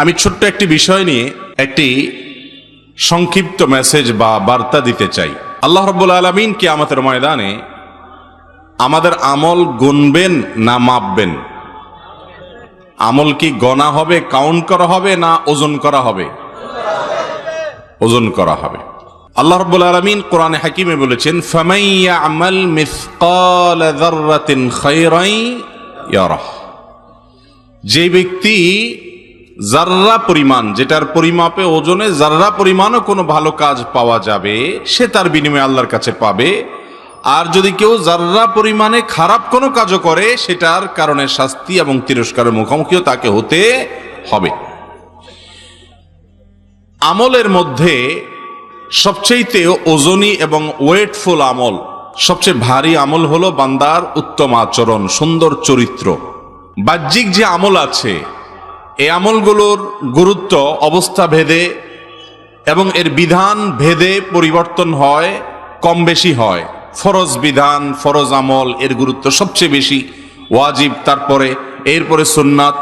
আমি ছোট্ট একটি বিষয় নিয়ে একটি সংক্ষিপ্ত মেসেজ বা বার্তা দিতে চাই। আল্লাহ রব্বুল আলমিন কি আমাদের ময়দানে আমাদের আমল গুনবেন না মাপবেন? আমল কি গণা হবে কাউন্ট করা হবে, না ওজন করা হবে? ওজন করা হবে। আল্লাহ রব্বুল আলমিন কোরআনে হাকিমে বলেছেন আমাল যে ব্যক্তি জাররা পরিমাণ, যেটার পরিমাপে ওজনে জাররা পরিমাণও কোনো ভালো কাজ পাওয়া যাবে, সে তার বিনিময়ে আল্লাহর কাছে পাবে। আর যদি কেউ জাররা পরিমাণে খারাপ কোনো কাজও করে, সেটার কারণে শাস্তি এবং তিরস্কারের মুখোমুখিও তাকে হতে হবে। আমলের মধ্যে সবচেয়ে ওজনী এবং ওয়েটফুল আমল, সবচেয়ে ভারী আমল হলো বান্দার উত্তম আচরণ, সুন্দর চরিত্র। বাহ্যিক যে আমল আছে এই আমলগুলোর গুরুত্ব, অবস্থা ভেদে এবং এর বিধান ভেদে পরিবর্তন হয়, কম বেশি হয়। ফরজ বিধান, ফরজ আমল, এর গুরুত্ব সবচেয়ে বেশি ওয়াজিব, তারপরে এরপরে সুন্নাত,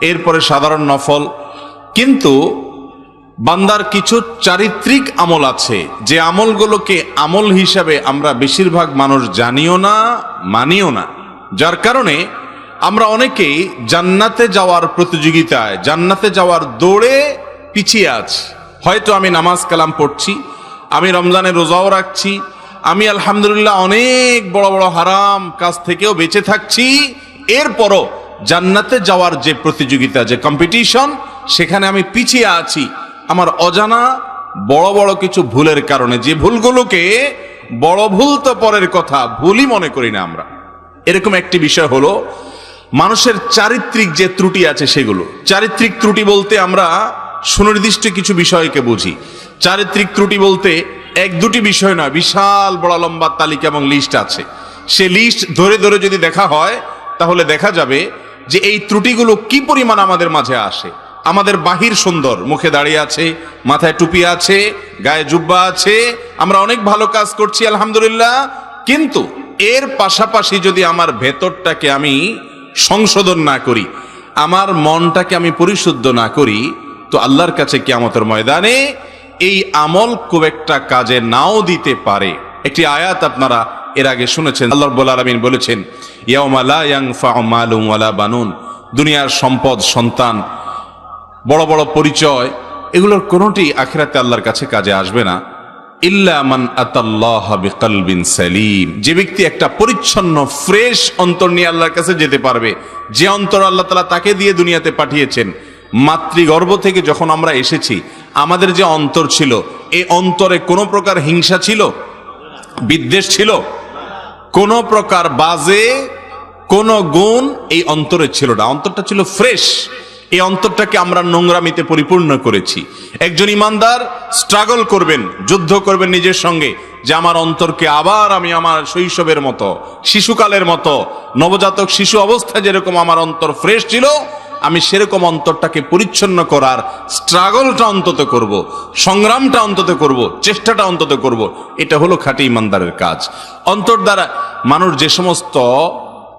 এরপরে সাধারণ নফল। কিন্তু বান্দার কিছু চারিত্রিক আমল আছে, যে আমলগুলোকে আমল হিসাবে আমরা বেশিরভাগ মানুষ জানিও না, মানিও না। যার কারণে আমরা অনেকেই জান্নাতে যাওয়ার প্রতিযোগিতায়, জান্নাতে যাওয়ার দৌড়ে পিছিয়ে আছি। হয়তো আমি নামাজ কালাম পড়ছি, আমি রমজানে রোজাও রাখছি, আমি আলহামদুলিল্লাহ অনেক বড় বড় হারাম কাজ থেকেও বেঁচে থাকছি। এরপরও জান্নাতে যাওয়ার যে প্রতিযোগিতা, যে কম্পিটিশন সেখানে আমি পিছিয়ে আছি। আমার অজানা বড় বড় কিছু ভুলের কারণে, যে ভুলগুলোকে বড় ভুল তো পরের কথা, ভুলই মনে করি না আমরা। এরকম একটি বিষয় হলো মানুষের চারিত্রিক যে ত্রুটি আছে সেগুলো। চারিত্রিক ত্রুটি বলতে আমরা সুনির্দিষ্ট কিছু বিষয়কে বুঝি। চারিত্রিক ত্রুটি বলতে এক দুটি বিষয় নয়, বিশাল, বড়, লম্বা তালিকা এবং লিস্ট আছে। সে লিস্ট ধরে ধরে যদি দেখা হয়, তাহলে দেখা যাবে যে এই ত্রুটিগুলো কি পরিমাণ আমাদের মাঝে আসে। আমাদের বাহির সুন্দর, মুখে দাঁড়িয়ে আছে, মাথায় টুপি আছে, গায়ে জুব্বা আছে, আমরা অনেক ভালো কাজ করছি, আলহামদুলিল্লাহ। কিন্তু এর পাশাপাশি যদি আমার ভেতরটাকে আমি সংশোধন না করি, আমার মনটাকে আমি পরিশুদ্ধ না করি, তো আল্লাহর কাছে কিয়ামতের ময়দানে এই আমল খুব একটা কাজে নাও দিতে পারে। একটি আয়াত আপনারা এর আগে শুনেছেন, আল্লাহ বলেছেন বানুন। দুনিয়ার সম্পদ, সন্তান, বড় বড় পরিচয়, এগুলোর কোনোটি আখিরাতে আল্লাহর কাছে কাজে আসবে না। ইল্লা মান আতাল্লাহ বিকলবিন সালিম। যে ব্যক্তি একটা পরিচ্ছন্ন, ফ্রেশ অন্তর নিয়ে আল্লাহর কাছে যেতে পারবে, যে অন্তর আল্লাহ তালা তাকে দিয়ে দুনিয়াতে পাঠিয়েছেন, মাতৃগর্ভ থেকে যখন আমরা এসেছি, আমাদের যে অন্তর ছিল এই অন্তরে কোনো প্রকার হিংসা ছিল? বিদ্বেষ ছিল? কোন প্রকার বাজে কোন গুণ এই অন্তরে ছিল না। অন্তরটা ছিল ফ্রেশ। এই অন্তরটাকে আমরা নোংরামিতে পরিপূর্ণ করেছি। একজন ইমানদার স্ট্রাগল করবেন, যুদ্ধ করবেন নিজের সঙ্গে যে আমার অন্তরকে আবার আমি আমার শৈশবের মতো, শিশুকালের মতো, নবজাতক শিশু অবস্থায় যেরকম আমার অন্তর ফ্রেশ ছিল, আমি সেরকম অন্তরটাকে পরিচ্ছন্ন করার স্ট্রাগলটা অন্তত করব, সংগ্রামটা অন্তত করব, চেষ্টাটা অন্তত করব, এটা হলো খাঁটি ইমানদারের কাজ। অন্তর দ্বারা মানুষ যে সমস্ত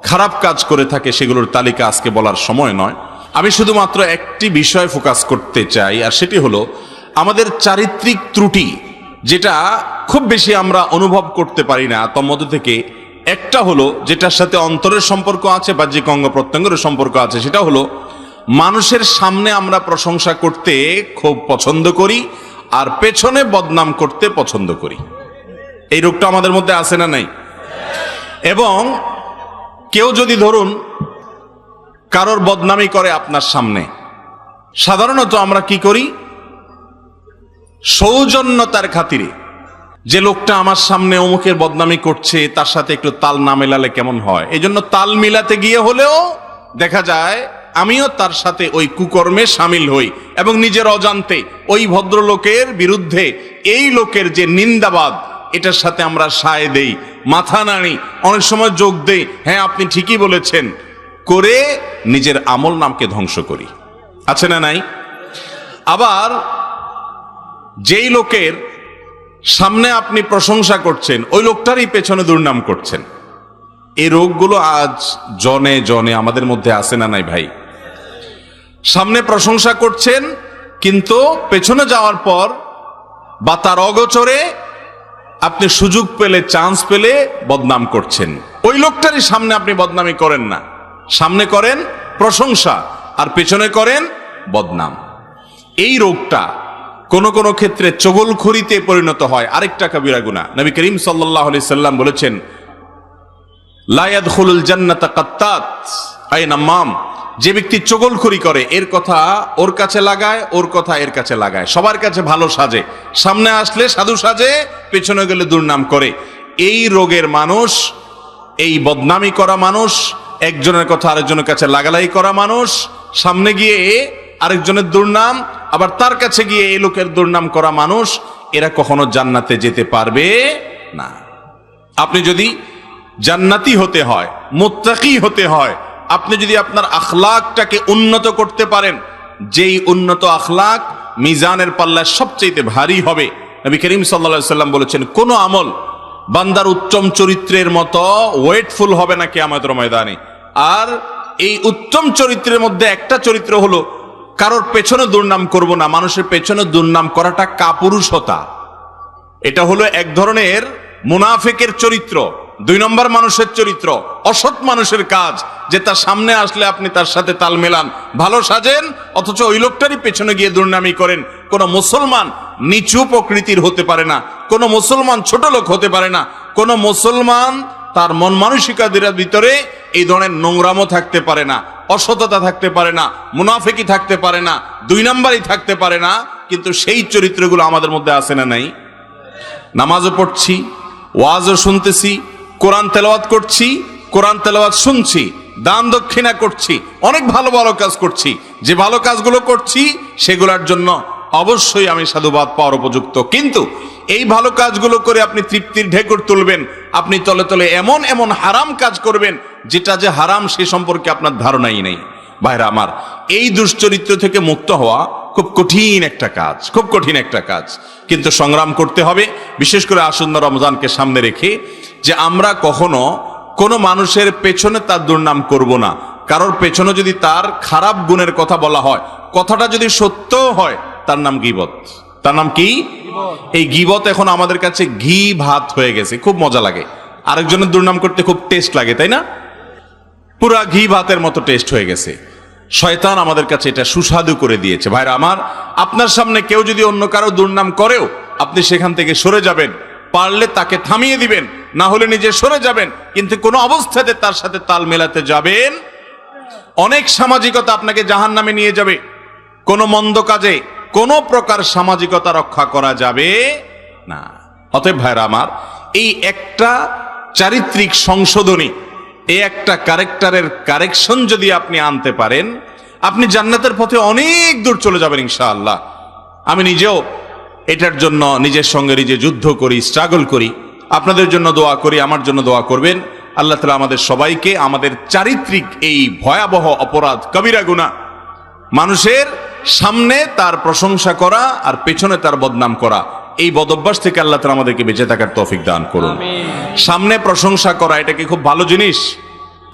খারাপ কাজ করে থাকে সেগুলোর তালিকা আজকে বলার সময় নয়। আমি শুধুমাত্র একটি বিষয় ফোকাস করতে চাই, আর সেটি হলো আমাদের চারিত্রিক ত্রুটি, যেটা খুব বেশি আমরা অনুভব করতে পারি না তোর মধ্যে থেকে একটা হলো যেটার সাথে অন্তরের সম্পর্ক আছে বাহ্যিক অঙ্গ প্রত্যঙ্গের সম্পর্ক আছে, সেটা হলো মানুষের সামনে আমরা প্রশংসা করতে খুব পছন্দ করি, আর পেছনে বদনাম করতে পছন্দ করি। এই রোগটা আমাদের মধ্যে আছে না নাই? এবং কেউ যদি ধরুন কারোর বদনামি করে আপনার সামনে। সাধারণত আমরা কি করি? সৌজন্যতার খাতিরে। যে লোকটা আমার সামনে অমুকের বদনামি করছে, তার সাথে একটু তাল না মেলালে কেমন হয়? এই জন্য তাল মিলাতে গিয়ে হলেও দেখা যায়, আমিও তার সাথে ওই কুকর্মে সামিল হই এবং নিজের অজান্তে ওই ভদ্রলোকের বিরুদ্ধে এই লোকের যে নিন্দাবাদ, এটার সাথে আমরা সায় দেই, মাথা নাড়ি, অনেক সময় যোগ দেই। হ্যাঁ আপনি ঠিকই বলেছেন। করে নিজের আমল নামকে ধ্বংস করি। আছে না নাই? আবার যেই লোকের সামনে আপনি প্রশংসা করছেন, ওই লোকটারই পেছনে দুর্নাম করছেন। এই রোগগুলো আজ জনে জনে আমাদের মধ্যে আসে না নাই ভাই? সামনে প্রশংসা করছেন, কিন্তু পেছনে যাওয়ার পর বা তার অগোচরে আপনি সুযোগ পেলে, চান্স পেলে বদনাম করছেন। ওই লোকটারই সামনে আপনি বদনামি করেন না। সামনে করেন প্রশংসা আর পেছনে করেন বদনাম। এই রোগটা কোন কোন ক্ষেত্রে চগলখড়িতে পরিণত হয়। আরেকটা কবিরা গুণা। নবী করিম সাল্লাহ সাল্লাম বলেছেন লায়াদ খুলুল জান্নাতা কাত্তাত আই নাম্মাম যে ব্যক্তি চগলখড়ি করে, এর কথা ওর কাছে লাগায়, ওর কথা এর কাছে লাগায়। সবার কাছে ভালো সাজে। সামনে আসলে সাধু সাজে, পেছনে গেলে দুর্নাম করে। এই রোগের মানুষ, এই বদনামি করা মানুষ একজনের কথা আরেকজনের কাছে লাগালাই করা মানুষ, সামনে গিয়ে আরেকজনের দুর্নাম, আবার তার কাছে গিয়ে এই লোকের দুর্নাম করা মানুষ, এরা কখনো জান্নাতে যেতে পারবে না। আপনি যদি জান্নাতি হতে হয়, মোত্তাকি হতে হয়, আপনি যদি আপনার আখলাকটাকে উন্নত করতে পারেন, যেই উন্নত আখলাক মিজানের পাল্লায় সবচেয়ে ভারী হবে। নবী করিম সাল্লা সাল্লাম বলেছেন, কোন আমল বান্দার উত্তম চরিত্রের মতো ওয়েটফুল হবে না কেয়ামতের ময়দানে। আর এই উত্তম চরিত্রের মধ্যে একটা চরিত্র হলো, কারোর পেছনে দুর্নাম করব না, মানুষের পেছনে দুর্নাম করাটা কাপুরুষতা। এটা হলো এক ধরনের মুনাফেকের চরিত্র, দুই নম্বর মানুষের চরিত্র, অসৎ মানুষের কাজ, যে তার সামনে আসলে আপনি তার সাথে তাল মেলান, ভালো সাজেন, অথচ ওই লোকটারই পেছনে গিয়ে দুর্নামি করেন। কোন মুসলমান নিচু প্রকৃতির হতে পারে না কোন মুসলমান ছোট লোক হতে পারে না। কোন মুসলমান তার মন মানসিকাদের ভিতরে এই ধরনের নোংরামও থাকতে পারে না, অসততা থাকতে পারে না মুনাফেকি থাকতে পারে না, দুই নাম্বারই থাকতে পারে না, কিন্তু সেই চরিত্রগুলো আমাদের মধ্যে আসে না নাই? নামাজও পড়ছি, ওয়াজও শুনতেছি, কোরআন তেলাওয়াত করছি, কোরআন তেলাওয়াত শুনছি, দান দক্ষিণা করছি, অনেক ভালো ভালো কাজ করছি, যে ভালো কাজগুলো করছি সেগুলোর জন্য অবশ্যই আমি সাধুবাদ পাওয়ার উপযুক্ত। কিন্তু এই ভালো কাজগুলো করে আপনি তৃপ্তির ঢেকুর তুলবেন, আপনি তলে তলে এমন এমন হারাম কাজ করবেন, যেটা যে হারাম সে সম্পর্কে আপনার ধারণাই নেই। ভাইরা আমার, এই দুশ্চরিত্র থেকে মুক্ত হওয়া খুব কঠিন একটা কাজ, খুব কঠিন একটা কাজ। কিন্তু সংগ্রাম করতে হবে, বিশেষ করে আসন্ন রমজানকে সামনে রেখে, যে আমরা কখনো কোনো মানুষের পেছনে তার দুর্নাম করব না। কারোর পেছনে যদি তার খারাপ গুণের কথা বলা হয়, কথাটা যদি সত্য হয়, তার নাম গিবত। তার নাম কি? এই গিবত এখন আমাদের কাছে ঘি ভাত হয়ে গেছে, খুব মজা লাগে। আরেকজনের দুর্নাম করতে খুব টেস্ট লাগে, তাই না? পুরা ঘি ভাতের মতো টেস্ট হয়ে গেছে। শয়তান আমাদের কাছে এটা সুস্বাদু করে দিয়েছে। ভাইরা আমার, আপনার সামনে কেউ যদি অন্য কারও দুর্নাম করেও আপনি সেখান থেকে সরে যাবেন, পারলে তাকে থামিয়ে দিবেন, না হলে নিজে সরে যাবেন, কিন্তু কোনো অবস্থাতে তার সাথে তাল মেলাতে যাবেন। অনেক সামাজিকতা আপনাকে জাহান নামে নিয়ে যাবে। কোনো মন্দ কাজে কোনো প্রকার সামাজিকতা রক্ষা করা যাবে না। অতএব ভাইরা আমার, এই একটা চারিত্রিক সংশোধনী, এই একটা ক্যারেক্টারের কারেকশন যদি আপনি আনতে পারেন, আপনি জান্নাতের পথে অনেক দূর চলে যাবেন ইনশাআল্লাহ। আমি নিজেও এটার জন্য নিজের সঙ্গে নিজে যুদ্ধ করি স্ট্রাগল করি। আপনাদের জন্য দোয়া করি, আমার জন্য দোয়া করবেন। আল্লাহ তালা আমাদের সবাইকে আমাদের চারিত্রিক এই ভয়াবহ অপরাধ, কবিরা গুণা মানুষের সামনে তার প্রশংসা করা আর পেছনে তার বদনাম করা। এই বদভ্যাস থেকে আল্লাহ তালা আমাদেরকে বেঁচে থাকার তৌফিক দান করুন। সামনে প্রশংসা করা এটা কি খুব ভালো জিনিস?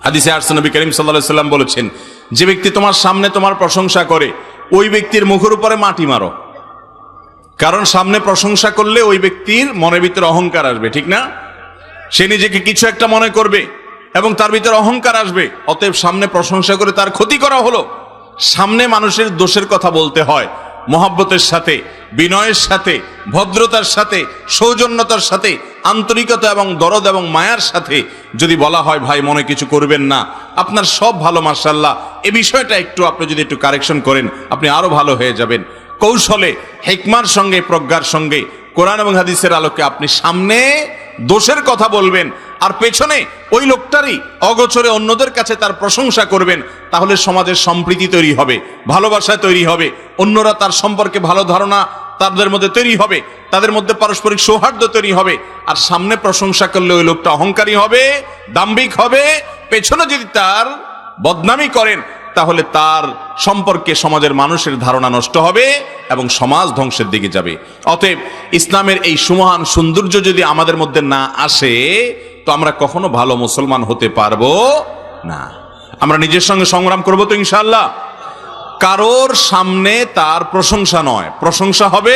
হাদিসে আরসা নবী করিম সাল্লাহ সাল্লাম বলেছেন যে ব্যক্তি তোমার সামনে তোমার প্রশংসা করে ওই ব্যক্তির মুখের উপরে মাটি মারো। কারণ সামনে প্রশংসা করলে ওই ব্যক্তির মনের ভিতরে অহংকার আসবে ঠিক না? সে নিজেকে কিছু একটা মনে করবে এবং তার ভিতরে অহংকার আসবে। অতএব সামনে প্রশংসা করে তার ক্ষতি করা হলো। সামনে মানুষের দোষের কথা বলতে হয়। মহাব্বতের সাথে, বিনয়ের সাথে, ভদ্রতার সাথে, সৌজন্যতার সাথে, আন্তরিকতা এবং দরদ এবং মায়ার সাথে যদি বলা হয়, ভাই, মনে কিছু করবেন না। আপনার সব ভালো মার্শাল্লাহ এ বিষয়টা একটু আপনি যদি একটু কারেকশন করেন, আপনি আরও ভালো হয়ে যাবেন। কৌশলে, হেকমার সঙ্গে, প্রজ্ঞার সঙ্গে, কোরআন এবং হাদিসের আলোকে আপনি সামনে দোষের কথা বলবেন। আর পেছনে ওই লোকটারই অগোচরে অন্যদের কাছে তার প্রশংসা করবেন, তাহলে সমাজের সম্প্রীতি তৈরি হবে, ভালোবাসা তৈরি হবে, অন্যরা তার সম্পর্কে ভালো ধারণা তাদের মধ্যে তৈরি হবে, তাদের মধ্যে পারস্পরিক সৌহার্দ্য তৈরি হবে, আর সামনে প্রশংসা করলে ওই লোকটা অহংকারী হবে দাম্বিক হবে, পেছনে যদি তার বদনামি করেন, তাহলে তার সম্পর্কে সমাজের মানুষের ধারণা নষ্ট হবে এবং সমাজ ধ্বংসের দিকে যাবে। অতএব ইসলামের এই সুমহান সৌন্দর্য যদি আমাদের মধ্যে না আসে তো আমরা কখনো ভালো মুসলমান হতে পারব না। আমরা নিজের সঙ্গে সংগ্রাম করব তো ইনশাল্লাহ কারোর সামনে তার প্রশংসা নয়। প্রশংসা হবে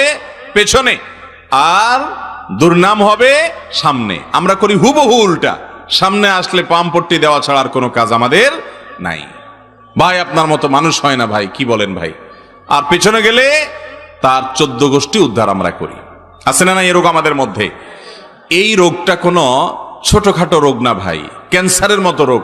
পেছনে, আর দুর্নাম হবে সামনে। আমরা করি হুবহু উল্টা। সামনে আসলে পামপট্টি দেওয়া ছাড়া আর কোনো কাজ আমাদের নাই। ভাই, আপনার মতো মানুষ হয় না ভাই, কি বলেন ভাই? আর পেছনে গেলে তার চোদ্দ গোষ্ঠী উদ্ধার আমরা করি। আছে না না এই রোগ আমাদের মধ্যে? এই রোগটা কোনো ছোটখাটো রোগ না ভাই। ক্যান্সারের মতো রোগ।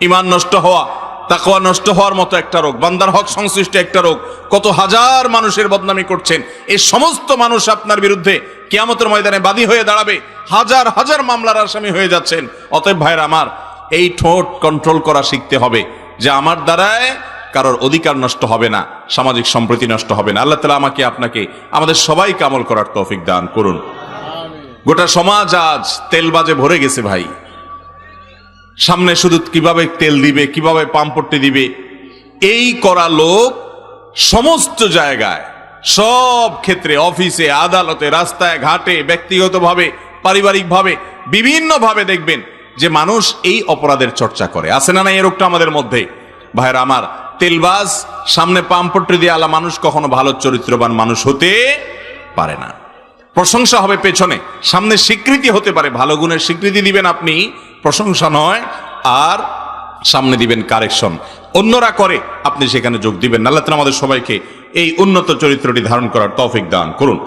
ইমান নষ্ট হওয়া, তাকওয়া নষ্ট হওয়ার মতো একটা রোগ। বান্দার হক সংশ্লিষ্ট একটা রোগ। কত হাজার মানুষের বদনামি করছেন। এই সমস্ত মানুষ আপনার বিরুদ্ধে কিয়ামতের ময়দানে বাদী হয়ে দাঁড়াবে। হাজার হাজার মামলার আসামি হয়ে যাচ্ছেন। অতএব ভাইয়ের আমার, এই ঠোঁট কন্ট্রোল করা শিখতে হবে। যে আমার দ্বারায় কারোর অধিকার নষ্ট হবে না, সামাজিক সম্প্রীতি নষ্ট হবে না। আল্লাহ তালা আমাকে আপনাকে, আমাদের সবাই কামল করার তৌফিক দান করুন। গোটা সমাজ আজ তেলবাজে ভরে গেছে ভাই। সামনে শুধু কীভাবে তেল দিবে, কীভাবে পাম্পট্টি দিবে, এই করা লোক সমস্ত জায়গায়, সব ক্ষেত্রে, অফিসে, আদালতে, রাস্তায়, ঘাটে, ব্যক্তিগতভাবে, পারিবারিকভাবে, বিভিন্নভাবে দেখবেন যে মানুষ এই অপরাধের চর্চা করে। আছে না না এই রোগটা আমাদের মধ্যে? ভাইয়ের আমার তেলবাজ সামনে পাম্পট্টি দিয়ে আলা মানুষ কখনো ভালো চরিত্রবান মানুষ হতে পারে না। প্রশংসা হবে পেছনে। সামনে স্বীকৃতি হতে পারে, ভালো গুণের স্বীকৃতি দিবেন আপনি, প্রশংসা নয়, আর সামনে দিবেন কারেকশন। অন্যরা করে, আপনি সেখানে যোগ দিবেন আল্লাহ আমাদের সবাইকে এই উন্নত চরিত্রটি ধারণ করার তৌফিক দান করুন।